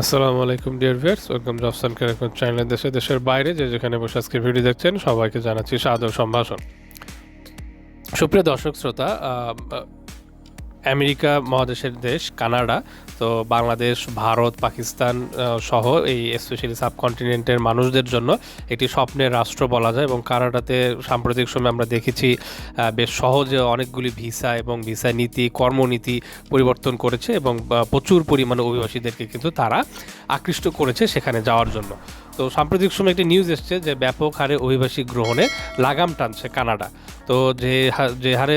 আসসালামু আলাইকুম dear viewers welcome জবসান কারেকন চ্যানেল দেশে, দেশের বাইরে যে যেখানে বসে আজকে ভিডিও দেখছেন, সবাইকে জানাচ্ছি সাদর সম্ভাষণ। সুপ্রিয় দর্শক, শ্রোতা আমেরিকা মহাদেশের দেশ, কানাডা। তো বাংলাদেশ, ভারত, পাকিস্তান সহ এই স্পেশালি সাবকন্টিনেন্টের মানুষদের জন্য একটি স্বপ্নের রাষ্ট্র বলা যায় এবং কানাডাতে সাম্প্রতিক সময় আমরা দেখেছি বেশ সহজে অনেকগুলি ভিসা এবং ভিসা নীতি, কর্মনীতি পরিবর্তন করেছে এবং প্রচুর পরিমাণে অভিবাসীদেরকে কিন্তু তারা আকৃষ্ট করেছে সেখানে যাওয়ার জন্য। তো সাম্প্রতিক সময় একটি নিউজ এসছে যে ব্যাপক হারে অভিবাসী গ্রহণে লাগাম টানছে কানাডা। তো যে যে হারে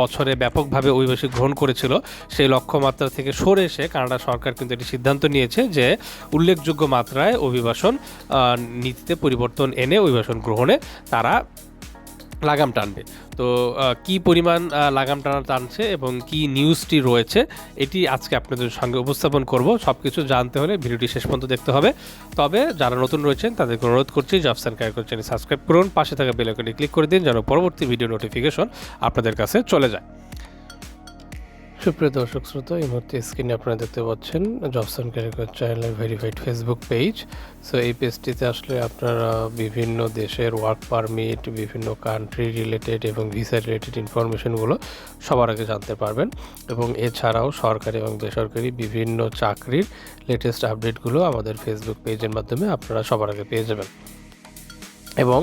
বছরে ব্যাপকভাবে অভিবাসী গ্রহণ করেছিল, সেই লক্ষ্যমাত্রা থেকে সরে এসে কানাডা সরকার কিন্তু এটি সিদ্ধান্ত নিয়েছে যে উল্লেখযোগ্য মাত্রায় অভিবাসন নীতিতে পরিবর্তন এনে অভিবাসন গ্রহণে তারা লাগাম টানবে। তো কি পরিমাণ লাগাম টানা টানছে এবং কি নিউজটি রয়েছে, এটি আজকে আপনাদের সঙ্গে উপস্থাপন করব। সব কিছু জানতে হলে ভিডিওটি শেষ পর্যন্ত দেখতে হবে। তবে, যারা নতুন রয়েছেন, তাদেরকে অনুরোধ করছি জব কারিগর চ্যানেল সাবস্ক্রাইব করুন, পাশে থাকা বেলাইকনে ক্লিক করে দিন, যেন পরবর্তী ভিডিও নোটিফিকেশন আপনাদের কাছে চলে যায়। সুপ্রিয় দর্শক শ্রোতা, এই মুহূর্তে স্ক্রিনে আপনারা দেখতে পাচ্ছেন জবসন ক্যারিকর চ্যানেলের ভেরিফাইড ফেসবুক পেজ সো এই পেজটিতে আসলে আপনারা বিভিন্ন দেশের ওয়ার্ক পারমিট বিভিন্ন কান্ট্রি রিলেটেড এবং ভিসা রিলেটেড ইনফরমেশনগুলো সবার আগে জানতে পারবেন এবং এছাড়াও সরকারি এবং বেসরকারি বিভিন্ন চাকরির লেটেস্ট আপডেটগুলো আমাদের ফেসবুক পেজের মাধ্যমে আপনারা সবার আগে পেয়ে যাবেন। এবং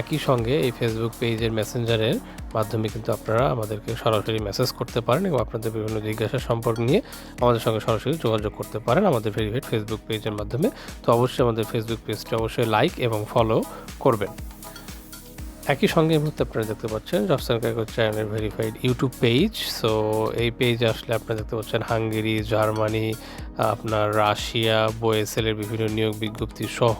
একই সঙ্গে এই ফেসবুক পেজের মেসেঞ্জারের মাধ্যমে কিন্তু আপনারা আমাদেরকে সরাসরি মেসেজ করতে পারেন এবং আপনাদের বিভিন্ন জিজ্ঞাসা সম্পর্ক নিয়ে আমাদের সঙ্গে সরাসরি যোগাযোগ করতে পারেন আমাদের ভেরিফাইড ফেসবুক পেজের মাধ্যমে। তো অবশ্যই আমাদের ফেসবুক পেজটি অবশ্যই লাইক এবং ফলো করবেন। একই সঙ্গে এই মুহূর্তে আপনারা দেখতে পাচ্ছেন জবসান কাগজ চ্যানেলের ভেরিফাইড ইউটিউব পেজ সো এই পেজে আসলে আপনারা দেখতে পাচ্ছেন হাঙ্গেরি, জার্মানি, আপনার রাশিয়া বোয়েসেলের বিভিন্ন নিয়োগ বিজ্ঞপ্তি সহ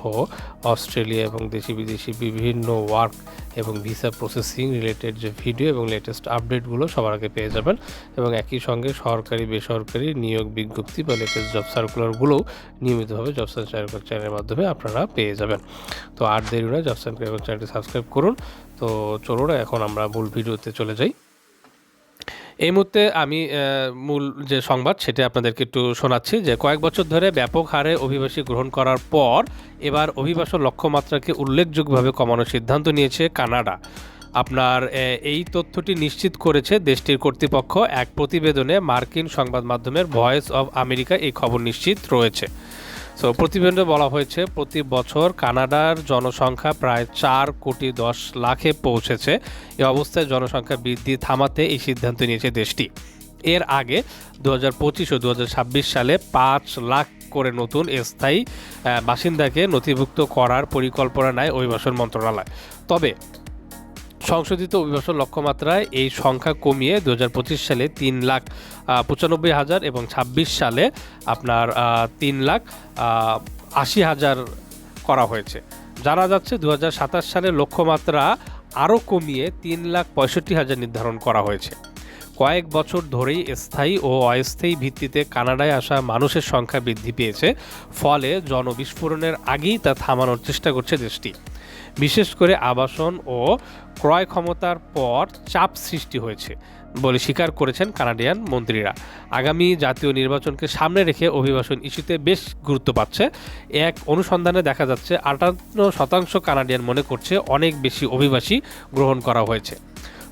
অস্ট্রেলিয়া এবং দেশি বিদেশি বিভিন্ন ওয়ার্ক এবং ভিসা প্রসেসিং রিলেটেড যে ভিডিও এবং লেটেস্ট আপডেটগুলো সবার আগে পেয়ে যাবেন। এবং একই সঙ্গে সরকারি, বেসরকারি নিয়োগ বিজ্ঞপ্তি বা লেটেস্ট জব সার্কুলারগুলোও নিয়মিতভাবে জবসান চাকর চ্যানেলের মাধ্যমে আপনারা পেয়ে যাবেন। তো আর দেরি জবসান চাকর চ্যানেলটি সাবস্ক্রাইব করুন। তো চলুন, এখন আমরা মূল ভিডিওতে চলে যাই। এই মুহূর্তে আমি মূল যে সংবাদ সেটা আপনাদেরকে একটু শোনাচ্ছি যে কয়েক বছর ধরে ব্যাপক হারে অভিবাসী গ্রহণ করার পর এবার অভিবাসন লক্ষ্যমাত্রাকে উল্লেখযোগ্যভাবে কমানোর সিদ্ধান্ত নিয়েছে কানাডা। আপনার এই তথ্যটি নিশ্চিত করেছে দেশটির কর্তৃপক্ষ। এক প্রতিবেদনে মার্কিন সংবাদ মাধ্যমের ভয়েস অব আমেরিকা এই খবর নিশ্চিত রয়েছে। সো প্রতিবেদনে বলা হয়েছে, প্রতি বছর কানাডার জনসংখ্যা প্রায় চার কোটি দশ লাখে পৌঁছেছে। এ অবস্থায় জনসংখ্যা বৃদ্ধি থামাতে এই সিদ্ধান্ত নিয়েছে দেশটি। এর আগে দু হাজার পঁচিশ ও দু হাজার ছাব্বিশ সালে পাঁচ লাখ করে নতুন স্থায়ী বাসিন্দাকে নথিভুক্ত করার পরিকল্পনা নেয় অভিবাসন মন্ত্রণালয়। তবে সংশোধিত অভিবাসন লক্ষ্যমাত্রায় এই সংখ্যা কমিয়ে দু হাজার পঁচিশ সালে তিন লাখ পঁচানব্বই হাজার এবং ছাব্বিশ সালে আপনার তিন লাখ আশি হাজার করা হয়েছে। জানা যাচ্ছে দু হাজার সাতাশ সালে লক্ষ্যমাত্রা আরও কমিয়ে তিন লাখ পঁয়ষট্টি হাজার নির্ধারণ করা হয়েছে। কয়েক বছর ধরেই স্থায়ী ও অস্থায়ী ভিত্তিতে কানাডায় আসা মানুষের সংখ্যা বৃদ্ধি পেয়েছে, ফলে জনবিস্ফোরণের আগেই তা থামানোর চেষ্টা করছে দেশটি। বিশেষ করে আবাসন ও ক্রয় ক্ষমতার পর চাপ সৃষ্টি হয়েছে বলে স্বীকার করেছেন কানাডিয়ান মন্ত্রীরা। আগামী জাতীয় নির্বাচনকে সামনে রেখে অভিবাসন ইস্যুতে বেশ গুরুত্ব পাচ্ছে। এক অনুসন্ধানে দেখা যাচ্ছে, আটান্ন শতাংশ কানাডিয়ান মনে করছে অনেক বেশি অভিবাসী গ্রহণ করা হয়েছে।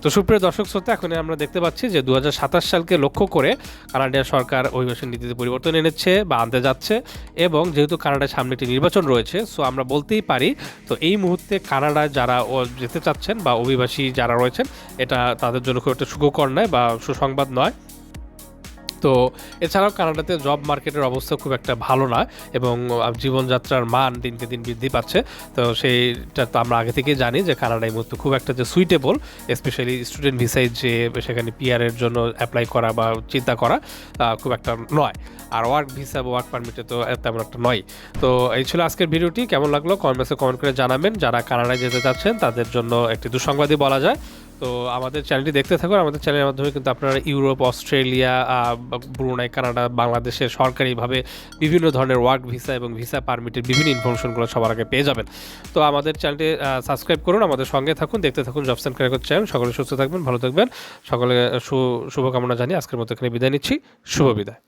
তো সুপ্রিয় দর্শক শ্রোতা এখন আমরা দেখতে পাচ্ছি যে দু হাজার সাতাশ সালকে লক্ষ্য করে কানাডিয়া সরকার অভিবাসন নীতিতে পরিবর্তন এনেছে বা আনতে যাচ্ছে এবং যেহেতু কানাডার সামনে একটি নির্বাচন রয়েছে, সো আমরা বলতেই পারি, তো এই মুহূর্তে কানাডায় যারা যেতে চাচ্ছেন বা অভিবাসী যারা রয়েছেন, এটা তাদের জন্য খুব একটা সুখকর নয় বা সুসংবাদ নয়। তো এছাড়াও কানাডাতে জব মার্কেটের অবস্থা খুব একটা ভালো না এবং জীবনযাত্রার মান দিনকে দিন বৃদ্ধি পাচ্ছে। তো সেইটা তো আমরা আগে থেকেই জানি যে কানাডা এই মুহূর্তে খুব একটা যে সুইটেবল স্পেশালি স্টুডেন্ট ভিসায় যে সেখানে পিআরের জন্য অ্যাপ্লাই করা বা চিন্তা করা খুব একটা নয়। আর ওয়ার্ক ভিসা বা ওয়ার্ক পারমিটে তো তেমন একটা নয়। তো এই ছিল আজকের ভিডিওটি, কেমন লাগল? কমেন্টসে কমেন্ট করে জানাবেন। যারা কানাডায় যেতে চাচ্ছেন, তাদের জন্য একটি দুঃসংবাদই বলা যায়। তো আমাদের চ্যানেলটি দেখতে থাকুন। আমাদের চ্যানেলের মাধ্যমে কিন্তু আপনারা ইউরোপ, অস্ট্রেলিয়া ব্রুনাই, কানাডা, বাংলাদেশের সরকারিভাবে বিভিন্ন ধরনের ওয়ার্ক ভিসা এবং ভিসা পারমিটের বিভিন্ন ইনফরমেশনগুলো সবার আগে পেয়ে যাবেন। তো আমাদের চ্যানেলটি সাবস্ক্রাইব করুন, আমাদের সঙ্গে থাকুন, দেখতে থাকুন জবস অ্যান্ড ক্যারিয়ার চ্যানেল সকলে সুস্থ থাকবেন, ভালো থাকবেন। সকলে শুভকামনা জানিয়ে আজকের মতো এখানে বিদায় নিচ্ছি। শুভ বিদায়।